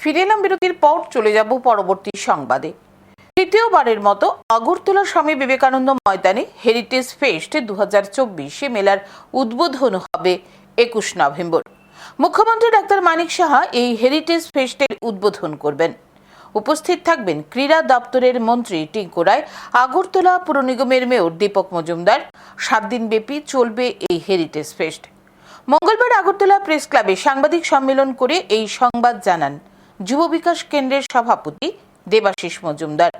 ফিরে এলাম বিরতির পর চলে যাব পরবর্তী সংবাদে। তৃতীয়বারের মতো আগরতলা স্বামী বিবেকানন্দ ময়দানে হেরিটেজ ফেস্ট দু হাজার চব্বিশে মেলার উদ্বোধন হবে একুশ নভেম্বর। মুখ্যমন্ত্রী ডাক্তার মানিক সাহা এই হেরিটেজ ফেস্টের উদ্বোধন করবেন। উপস্থিত থাকবেন ক্রীড়া দপ্তরের মন্ত্রী টিঙ্কু রায়, আগরতলা পুর নিগমের মেয়র দীপক মজুমদার। সাত দিনব্যাপী চলবে এই হেরিটেজ ফেস্ট মঙ্গলবার আগরতলা প্রেস ক্লাবে সাংবাদিক সম্মেলন করে এই সংবাদ জানান যুব বিকাশ কেন্দ্রের সভাপতি দেবাশিস মজুমদার।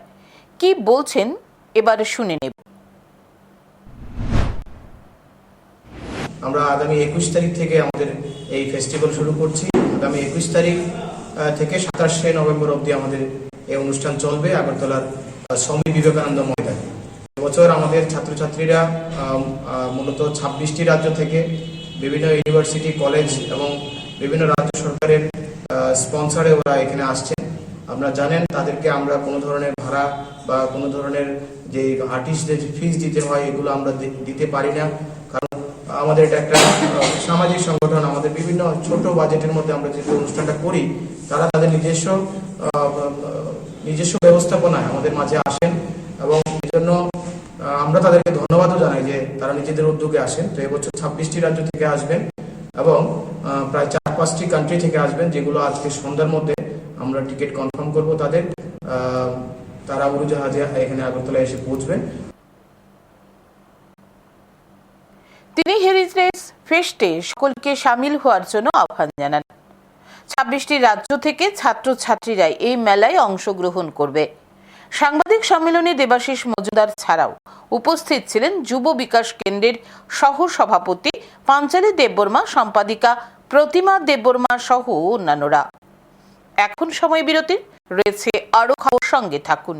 কি বলছেন? এবার শুনে নেব। আমরা আগামী একুশ তারিখ থেকে আমাদের এই ফেস্টিভ্যাল শুরু করছি। আগামী একুশ তারিখ থেকে সাতাশে নভেম্বর অবধি আমাদের এই অনুষ্ঠান চলবে আগরতলার স্বামী বিবেকানন্দ ময়দানে। এবছর আমাদের ছাত্রছাত্রীরা মূলত ছাব্বিশটি রাজ্য থেকে বিভিন্ন ইউনিভার্সিটি, কলেজ এবং বিভিন্ন রাজ্য সরকারের স্পন্সরে ওরা এখানে আসছেন। আপনারা জানেন তাদেরকে আমরা কোনো ধরনের ভাড়া বা কোনো ধরনের যে আর্টিস্টদের ফিস দিতে হয়, এগুলো আমরা দিতে পারি না। কারণ আমাদের এটা একটা সামাজিক সংগঠন, আমাদের বিভিন্ন ছোট বাজেটের মধ্যে আমরা যে অনুষ্ঠানটা করি, তারা তাদের নিজস্ব নিজস্ব ব্যবস্থাপনায় আমাদের মাঝে আসেন এবং এই জন্য আমরা তাদেরকে ধন্যবাদও জানাই যে তারা নিজেদের উদ্যোগে আসেন। তো এবছর ছাব্বিশটি রাজ্য থেকে আসবেন এবং প্রায় পাঁচটি কান্ট্রি থেকে আসবেন, যেগুলো আজকে সন্ধ্যার মধ্যে আমরা টিকিট কনফার্ম করব তাদের। তারা উড়োজাহাজে এখানে আগরতলায় এসে পৌঁছবেন। তিনি হেরিটেজ ফেস্টে সকলকে সামিল হওয়ার জন্য আহ্বান জানান। ছাব্বিশটি রাজ্য থেকে ছাত্রছাত্রীরা এই মেলায় অংশগ্রহণ করবে। সাংবাদিক সম্মেলনে দেবাশিস মজুদার ছাড়াও উপস্থিত ছিলেন যুব বিকাশ কেন্দ্রের সহ সভাপতি পাঞ্চালী দেববর্মা, সম্পাদিকা প্রতিমা দেববর্মা সহ অন্যান্যরা। এখন সময় বিরতির রয়েছে আরও খবর সঙ্গে থাকুন।